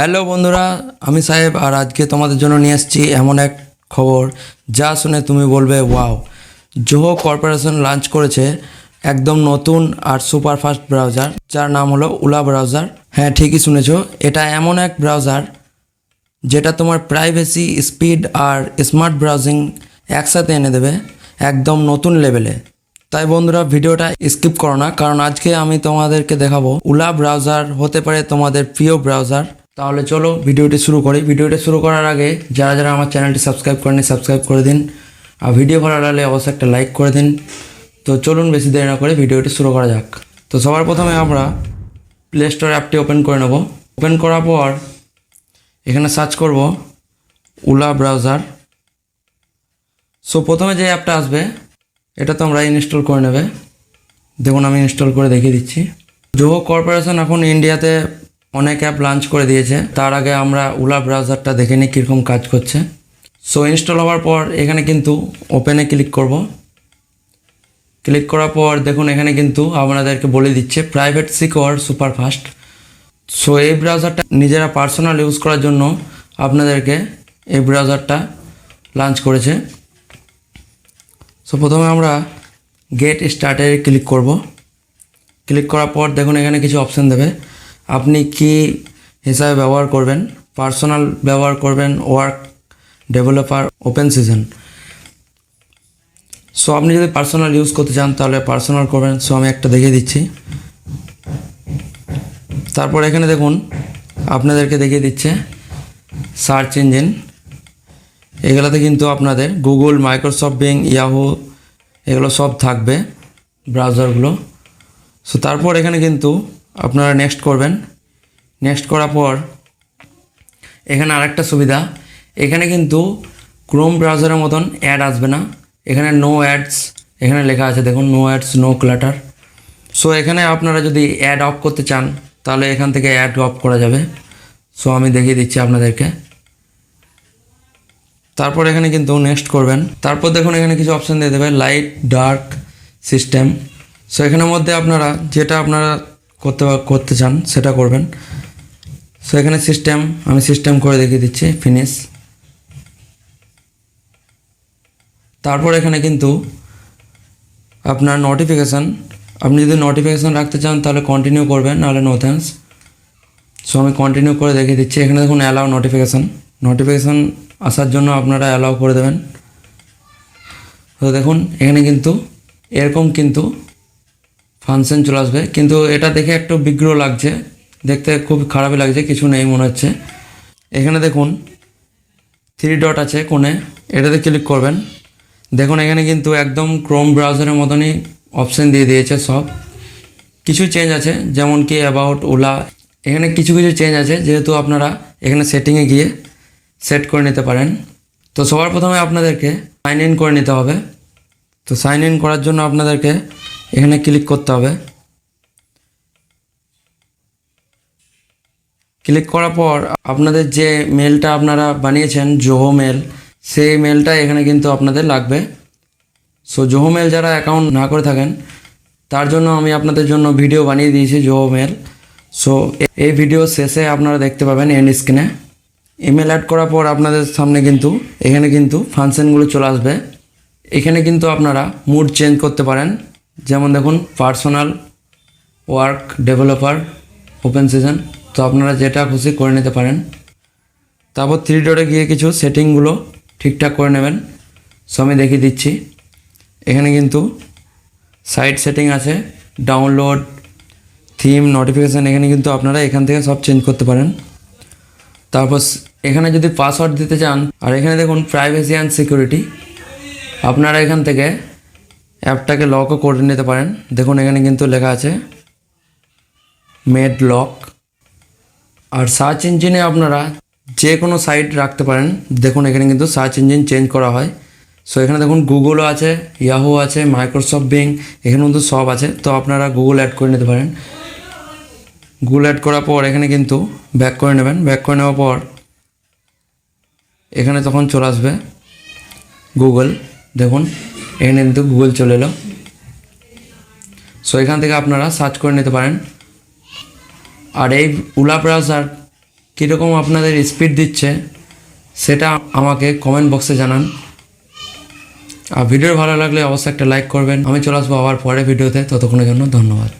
Hello বন্ধুরা, আমি সাহেব আর আজকে তোমাদের জন্য নিয়ে এসেছি এমন এক খবর যা শুনে তুমি বলবে, ওয়াও, জোহো কর্পোরেশন লঞ্চ করেছে একদম নতুন আর সুপার ফাস্ট ব্রাউজার যার নাম হলো উলা ব্রাউজার হ্যাঁ ঠিকই শুনেছো, এটা এমন এক ব্রাউজার যেটা তোমার প্রাইভেসি স্পিড আর স্মার্ট ব্রাউজিং একসাথে এনে দেবে একদম নতুন লেভেলে তাই বন্ধুরা, ভিডিওটা স্কিপ করো না, কারণ আজকে আমি তোমাদেরকে দেখাবো উলা ব্রাউজার হতে পারে তোমাদের প্রিয় ব্রাউজার তাহলে চলো ভিডিওটি শুরু করি। ভিডিওটি শুরু করার আগে যারা যারা আমার চ্যানেলটি সাবস্ক্রাইব করেনি সাবস্ক্রাইব করে দিন। আর ভিডিও ভালো লাগলে অবশ্যই একটা লাইক করে দিন। তো চলুন বেশি দেরি না করে ভিডিওটি শুরু করা যাক। তো সবার প্রথমে আমরা প্লে স্টোর অ্যাপটি ওপেন করে নেব। ওপেন করার পর এখানে সার্চ করব উলা ব্রাউজার সো প্রথমে যে অ্যাপটা আসবে, এটা তো তোমরা ইনস্টল করে নেবে। দেখুন, আমি ইনস্টল করে দেখিয়ে দিচ্ছি। জোহো কর্পোরেশন এখন ইন্ডিয়াতে অনেক অ্যাপ লঞ্চ করে দিয়েছে। তার আগে আমরা উলা ব্রাউজারটা দেখে নিই কীরকম কাজ করছে। সো ইনস্টল হওয়ার পর এখানে কিন্তু ওপেনে ক্লিক করব। ক্লিক করার পর দেখুন এখানে কিন্তু আপনাদেরকে বলে দিচ্ছে private secure super fast so এই ব্রাউজারটা নিজেরা পার্সোনাল ইউজ করার জন্য আপনাদেরকে এই ব্রাউজারটা লঞ্চ করেছে। সো প্রথমে আমরা গেট স্টার্টে ক্লিক করব। ক্লিক করার পর দেখুন এখানে কিছু অপশান দেবে। আপনি কি হিসাবে ব্যবহার করবেন? পার্সোনাল ব্যবহার করবেন? Work developer? Open season. So আপনি যদি পার্সোনাল ইউজ করতে চান, তাহলে পার্সোনাল করবেন। সো আমি একটা দেখিয়ে দিচ্ছি। তারপর এখানে দেখুন, আপনাদেরকে দেখিয়ে দিচ্ছে সার্চ ইঞ্জিন। এগুলোতে কিন্তু আপনাদের গুগল, মাইক্রোসফট, বিং, ইয়াহু, এগুলো সব থাকবে ব্রাউজারগুলো। সো তারপর এখানে কিন্তু আপনারা নেক্সট করবেন। নেক্সট করার পর, এখানে আরেকটা সুবিধা। এখানে কিন্তু ক্রোম ব্রাউজারের মতন অ্যাড আসবে না। এখানে নো অ্যাডস এখানে লেখা আছে, দেখুন no ads no clutter so এখানে আপনারা যদি অ্যাড অফ করতে চান, তাহলে এখান থেকে অ্যাড অফ করা যাবে। সো আমি দেখিয়ে দিচ্ছি আপনাদেরকে। তারপর এখানে কিন্তু নেক্সট করবেন। তারপর দেখুন, এখানে কিছু অপশান দিয়ে দেবে লাইট ডার্ক সিস্টেম সো এখানের মধ্যে আপনারা, যেটা আপনারা করতে করতে চান, সেটা করবেন। সো এখানে সিস্টেম আমি সিস্টেম করে দেখিয়ে দিচ্ছি ফিনিশ তারপর এখানে কিন্তু আপনার নোটিফিকেশান আপনি যদি নোটিফিকেশান রাখতে চান, তাহলে কন্টিনিউ করবেন, নাহলে নো থ্যাঙ্কস সো আমি কন্টিনিউ করে দেখিয়ে দিচ্ছি, এখানে দেখুন অ্যালাউ নোটিফিকেশান নোটিফিকেশান আসার জন্য আপনারা অ্যালাউ করে দেবেন। তো দেখুন, এখানে কিন্তু এরকম কিন্তু ফাংশন চলে আসবে। কিন্তু এটা দেখে একটু বিগ্রহ লাগছে। দেখতে খুব খারাপই লাগছে, কিছু নেই মনে হচ্ছে। এখানে দেখুন থ্রি ডট আছে কোণে। এটাতে ক্লিক করবেন। দেখুন, এখানে কিন্তু একদম ক্রোম ব্রাউজারের মতনই অপশান দিয়ে দিয়েছে সব। কিছু চেঞ্জ আছে, যেমন কি অ্যাবাউট ওলা এখানে কিছু কিছু চেঞ্জ আছে, যেহেতু আপনারা এখানে সেটিংয়ে গিয়ে সেট করে নিতে পারেন। তো সবার প্রথমে আপনাদেরকে সাইন ইন করে নিতে হবে। তো সাইন ইন করার জন্য আপনাদেরকে এখানে ক্লিক করতে হবে। ক্লিক করার পর আপনাদের যে মেলটা আপনারা বানিয়েছেন জোহো মেল সেই মেলটা এখানে কিন্তু আপনাদের লাগবে। সো জোহো মেল যারা অ্যাকাউন্ট না করে থাকেন, তার জন্য আমি আপনাদের জন্য ভিডিও বানিয়ে দিয়েছি জোহো মেল সো এই ভিডিও শেষে আপনারা দেখতে পাবেন এন্ড স্ক্রিনে ইমেল অ্যাড করার পর আপনাদের সামনে কিন্তু, এখানে কিন্তু ফাংশনগুলো চলে আসবে। এখানে কিন্তু আপনারা মুড চেঞ্জ করতে পারেন। যেমন দেখুন personal work developer open season তো আপনারা যেটা খুশি করে নিতে পারেন। তারপর থ্রি ডটে গিয়ে কিছু সেটিংগুলো ঠিকঠাক করে নেবেন। সো আমি দেখিয়ে দিচ্ছি। এখানে কিন্তু সাইট সেটিং আছে ডাউনলোড থিম নোটিফিকেশান এখানে কিন্তু আপনারা এখান থেকে সব চেঞ্জ করতে পারেন। তারপর এখানে যদি পাসওয়ার্ড দিতে চান, আর এখানে দেখুন প্রাইভেসি অ্যান্ড সিকিউরিটি আপনারা এখান থেকে অ্যাপটাকে লকও করে নিতে পারেন। দেখুন, এখানে কিন্তু লেখা আছে মেড লক আর সার্চ ইঞ্জিনে আপনারা যে কোনো সাইট রাখতে পারেন। দেখুন, এখানে কিন্তু সার্চ ইঞ্জিন চেঞ্জ করা হয়। সো এখানে দেখুন গুগলও আছে ইয়াহু আছে মাইক্রোসফট বিং এখানে কিন্তু সব আছে। তো আপনারা গুগল অ্যাড করে নিতে পারেন। গুগল অ্যাড করার পর এখানে কিন্তু ব্যাক করে নেবেন। ব্যাক করে নেওয়ার পর এখানে তখন চলে আসবে গুগল দেখুন এখানে কিন্তু গুগল চলে এলো। সো এখান থেকে আপনারা সার্চ করে নিতে পারেন। আর এই উলা ব্রাউজার কীরকম আপনাদের স্পিড দিচ্ছে, সেটা আমাকে কমেন্ট বক্সে জানান। আর ভিডিও ভালো লাগলে অবশ্যই একটা লাইক করবেন। আমি চলে আসব আবার পরে ভিডিওতে ততক্ষণের জন্য ধন্যবাদ।